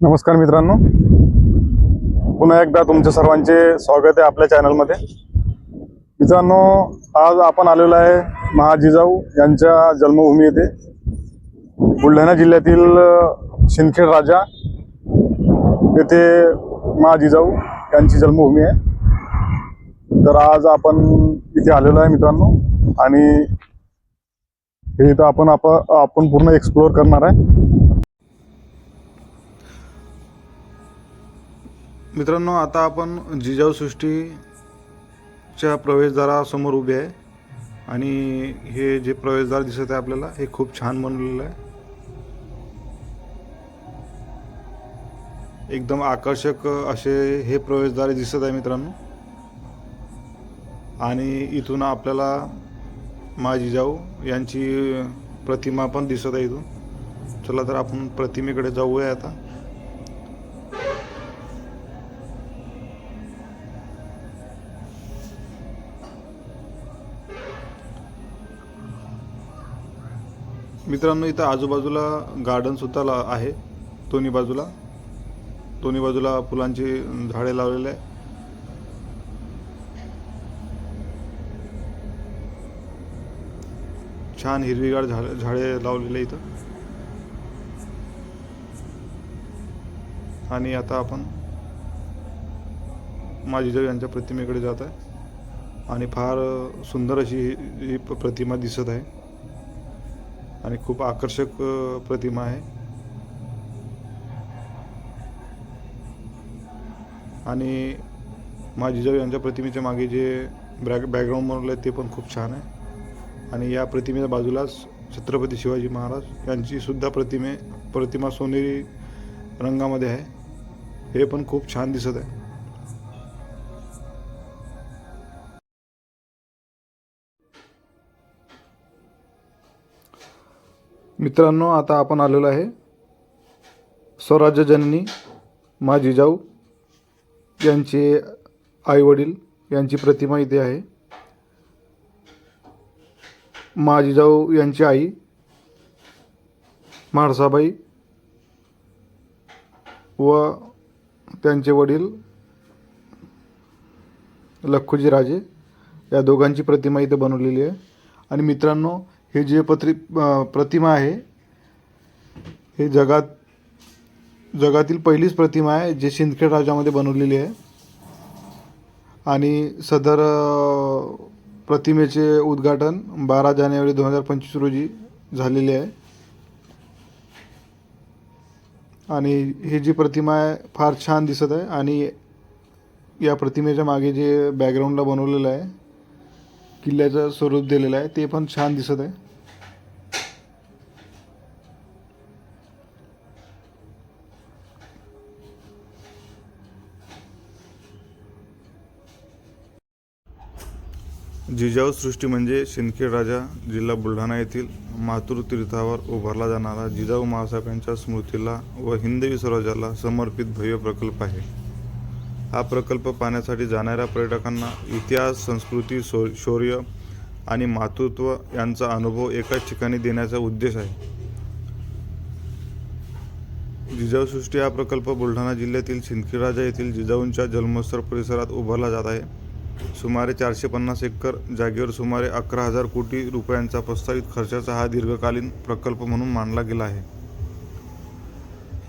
नमस्कार मित्रांनो. पुन्हा एकदा तुमच्या सर्वांचे स्वागत आहे आपल्या चॅनलमध्ये. मित्रांनो आज आपण आलेलो आहे महाजिजाऊ यांच्या जन्मभूमी येथे. बुलढाणा जिल्ह्यातील शिंदखेड राजा येथे महाजिजाऊ यांची जन्मभूमी आहे. तर आज आपण इथे आलेलो आहे मित्रांनो आणि हे इथं आपण आप आपण पूर्ण एक्सप्लोअर करणार आहे. मित्रांनो आता आपण जिजाऊ सृष्टीच्या प्रवेशद्वारासमोर उभे आहे. आणि हे जे प्रवेशद्वार दिसत आहे आपल्याला हे खूप छान बनवलेलं आहे. एकदम आकर्षक असे हे प्रवेशद्वार दिसत आहे मित्रांनो. आणि इथून आपल्याला मा जिजाऊ यांची प्रतिमा पण दिसत आहे इथून. चला तर आपण प्रतिमेकडे जाऊया आता. मित्रांनो इथं आजूबाजूला गार्डन सुद्धा ला आहे. दोन्ही बाजूला. दोन्ही बाजूला फुलांची झाडे लावलेले आहे छान हिरवीगार झाडे झाडे लावलेले इथं. आणि आता आपण माझीजाऊ यांच्या प्रतिमेकडे जात आहे. आणि फार सुंदर अशी ही ही प्रतिमा दिसत आहे. आणि खूप आकर्षक प्रतिमा आहे. आणि माझीजाऊ यांच्या प्रतिमेच्या मागे जे बॅक बॅकग्राऊंड बनवलं आहे ते पण खूप छान आहे. आणि या प्रतिमेच्या बाजूलाच छत्रपती शिवाजी महाराज यांची सुद्धा प्रतिमे प्रतिमा सोनेरी रंगामध्ये आहे. हे पण खूप छान दिसत आहे. मित्रांनो आता आपण आलेलो आहे स्वराज्य जननी मा जिजाऊ यांचे आईवडील यांची प्रतिमा इथे आहे. मा जिजाऊ यांची आई म्हाळसाबाई व त्यांचे वडील लखुजी राजे या दोघांची प्रतिमा इथे बनवलेली आहे. आणि मित्रांनो हे जे पत्रि प्रतिमा आहे हे जगात जगातील पहिलीच प्रतिमा आहे जे सिंदखेड राजामध्ये बनवलेली आहे. आणि सदर प्रतिमेचे उद्घाटन बारा जानेवारी दोन हजार पंचवीस रोजी झालेले आहे. आणि ही जी प्रतिमा आहे फार छान दिसत आहे. आणि या प्रतिमेच्या मागे जे बॅकग्राऊंडला बनवलेलं आहे किल्ल्याचं स्वरूप दिलेलं आहे. ते पण छान दिसत आहे. जिजाऊ सृष्टी म्हणजे शिंदखेड राजा जिल्हा बुलढाणा येथील मातृ तीर्थावर उभारला जाणारा जिजाऊ मासाहेबांच्या स्मृतीला व हिंदवी स्वराज्याला समर्पित भव्य प्रकल्प आहे. हा प्रकल्प पाहण्यासाठी जाणाऱ्या पर्यटकांना इतिहास संस्कृती शौ शौर्य आणि मातृत्व यांचा अनुभव एकाच ठिकाणी देण्याचा उद्देश आहे. जिजाऊसृष्टी हा प्रकल्प बुलढाणा जिल्ह्यातील सिंदखेडराजा येथील जिजाऊंच्या जन्मोत्सव परिसरात उभारला जात आहे. सुमारे चारशे पन्नास एकर जागेवर सुमारे अकरा हजार कोटी रुपयांचा प्रस्तावित खर्चाचा हा दीर्घकालीन प्रकल्प म्हणून मानला गेला आहे.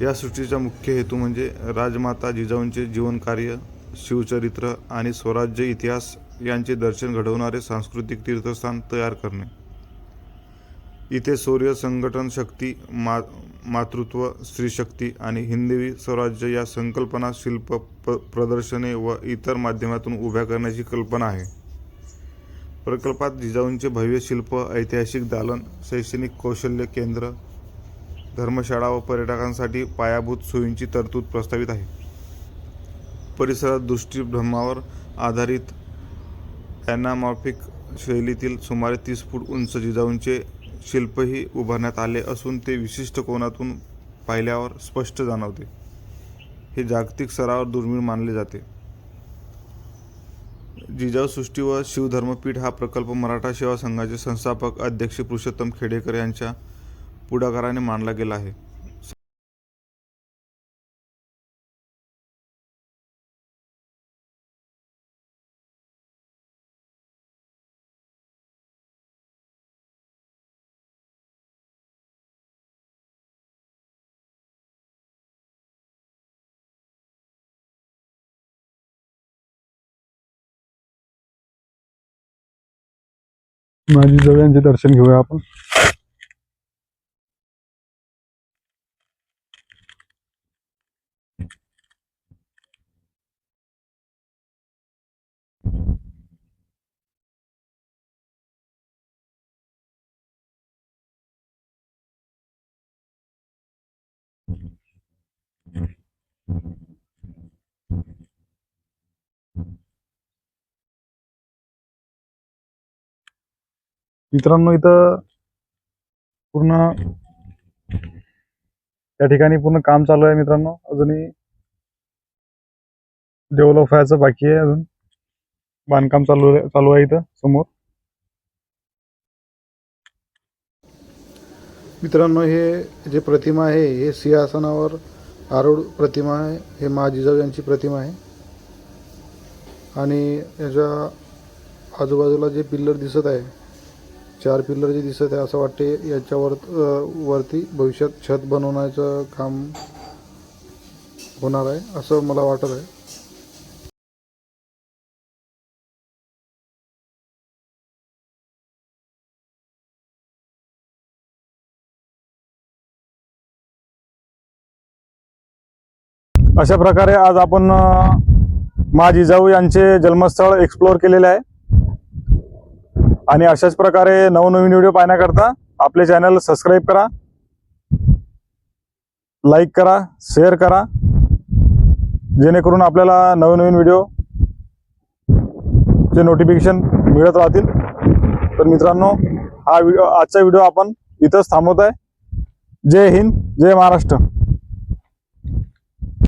या सृष्टीचा मुख्य हेतू म्हणजे राजमाता जिजाऊंचे जीवनकार्य शिवचरित्र आणि स्वराज्य इतिहास यांचे दर्शन घडवणारे सांस्कृतिक तीर्थस्थान तयार करणे. इथे शौर्य संघटन शक्ती मा मातृत्व स्त्रीशक्ती आणि हिंदवी स्वराज्य या संकल्पना शिल्प प्र प्रदर्शने व इतर माध्यमातून उभ्या करण्याची कल्पना आहे. प्रकल्पात जिजाऊंचे भव्य शिल्प ऐतिहासिक दालन शैक्षणिक कौशल्य केंद्र धर्मशाळा व पर्यटकांसाठी पायाभूत सोयींची तरतूद प्रस्तावित आहे. परिसरात दृष्टीभ्रमावर आधारित ॲनामॉर्फिक शैलीतील सुमारे तीस फूट उंच जिजाऊंचे शिल्पही उभारण्यात आले असून ते विशिष्ट कोनातून पाहिल्यावर स्पष्ट जाणवते. हे जागतिक स्तरावर दुर्मिळ मानले जाते. जिजाऊ सृष्टी व शिवधर्मपीठ हा प्रकल्प मराठा सेवा संघाचे संस्थापक अध्यक्ष पुरुषोत्तम खेडेकर यांच्या पुढाकाराने मानला गेला आहे. माझी जवळ यांचे दर्शन घेऊया आपण. मित्रांनो इथं पूर्ण त्या ठिकाणी पूर्ण काम चालू आहे मित्रांनो. अजूनही डेव्हलप व्हायचं बाकी आहे अजून. बांधकाम चालू आहे चालू आहे इथं समोर. मित्रांनो हे जे प्रतिमा आहे हे सिंहासनावर आरूढ प्रतिमा आहे हे महाजिजाऊ यांची प्रतिमा आहे. आणि याच्या आजूबाजूला जे पिल्लर दिसत आहे चार पिल्लर जे दिसत आहे असं वाटते याच्यावर वरती भविष्यात छत बनवण्याचं काम होणार आहे असं मला वाटत आहे. अशा प्रकारे आज आपण मा जिजाऊ यांचे जन्मस्थळ एक्सप्लोअर केलेले आहे. आणि अशाच प्रकारे नवनवीन व्हिडिओ पाहण्याकरता आपले चॅनल सबस्क्राईब करा लाईक करा शेअर करा. जेणेकरून आपल्याला नवनवीन व्हिडिओ चे नोटिफिकेशन मिळत राहतील. तर मित्रांनो हा व्हिडिओ आजचा व्हिडिओ आपण इथंच थांबवत आहे. जय हिंद जय महाराष्ट्र.